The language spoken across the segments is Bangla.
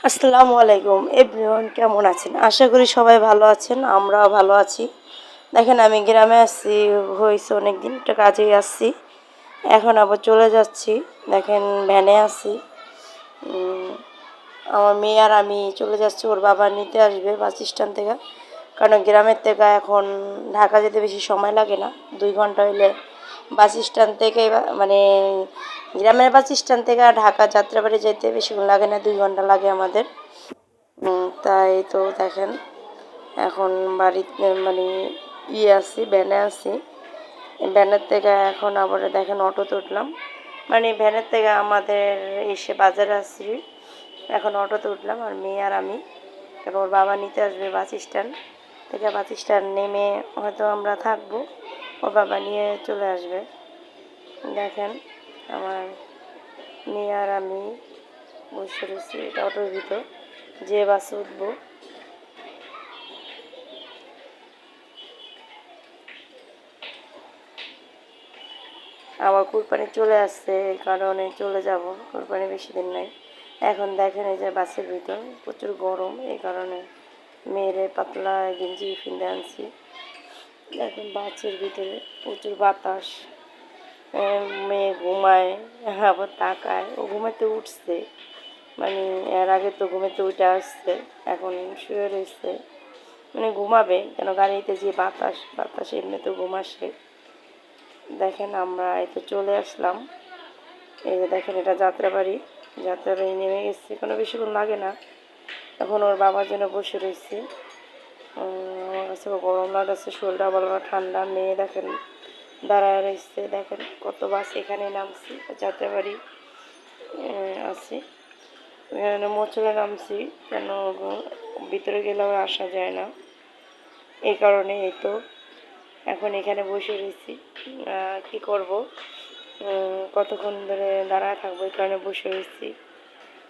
আসসালামু আলাইকুম। এভরিওয়ান কেমন আছেন? আশা করি সবাই ভালো আছেন আমরাও ভালো আছি। দেখেন আমি গ্রামে আসছি হয়েছে অনেক দিন একটা কাজেই আসছি এখন আবার চলে যাচ্ছি দেখেন ভ্যানে উম, আমার মেয়ে আর আমি চলে যাচ্ছি ওর বাবা নিতে আসবে বাস স্ট্যান্ড থেকে। কারণ গ্রামের থেকে এখন ঢাকা যেতে বেশি সময় লাগে না দুই ঘণ্টা হইলে বাস স্ট্যান্ড থেকে মানে গ্রামের বাস স্ট্যান্ড থেকে ঢাকা যাত্রাবাড়ি যেতে বেশিক্ষণ লাগে না, দুই ঘণ্টা লাগে আমাদের। তাই তো দেখেন, এখন বাড়িতে মানে ইয়ে আছি, ভ্যানে আসি ভ্যানের থেকে এখন আবার দেখেন অটোতে উঠলাম। মানে ভ্যানের থেকে আমাদের এসে বাজারে আসছি। এখন অটোতে উঠলাম, আর মেয়ে আর আমি। এবার ওর বাবা নিতে আসবে বাস স্ট্যান্ড। থেকে বাস স্ট্যান্ড নেমে হয়তো আমরা থাকব। ওর বাবা নিয়ে চলে আসবে। দেখেন, আমার মেয়ে আর আমি বসে রয়েছি এটা অটোর ভিতর। যে বাসে উঠবো। আবার কুরবানি চলে আসছে, এই কারণে চলে যাব। কুরবানি বেশি দিন নাই। এখন দেখেন এই যে বাসের ভিতর প্রচুর গরম, এই কারণে মেয়েরে পাতলা গেঞ্জি কিনে আনছি। এখন বাসের ভিতরে প্রচুর বাতাস। মেয়ে ঘুমায়, আবার তাকায়। ও ঘুমাতে উঠছে। মানে এর আগে তো ঘুমাতে উঠে আসছে, এখন শুয়ে রয়েছে। মানে ঘুমাবে, কেন গাড়িতে যে বাতাস বাতাস এমনিতেও ঘুম আসে। দেখেন আমরা এই তো চলে আসলাম। এই যে দেখেন এটা যাত্রাবাড়ি। যাত্রাবাড়ি নেমে গেছে, কোনো বেশিক্ষণ লাগে না। এখন ওর বাবার জন্য বসে রয়েছি। গরম লাগছে শরীরটা বলো না ঠান্ডা, মেয়ে দেখেন, দাঁড়ায় রয়েছে, দেখেন কত বাস এখানে নামছি, যাত্রাবাড়ি আছি। এখানে মোচলে নামছি, কেন ভিতরে গেলে আবার আসা যায় না। এই কারণে এই তো, এখন এখানে বসে রয়েছি। কি করব? কতক্ষণ ধরে দাঁড়ায় থাকব এই কারণে বসে রয়েছি।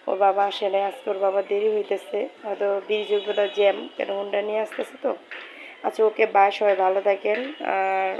ওর বাবা আসে নাই আজকে ওর বাবা দেরি হইতেছে। হয়তো উপরে জ্যাম কেন হুন্ডা নিয়ে আসতেছে তো? আচ্ছা ওকে বাস হয় ভালো থাকেন, আর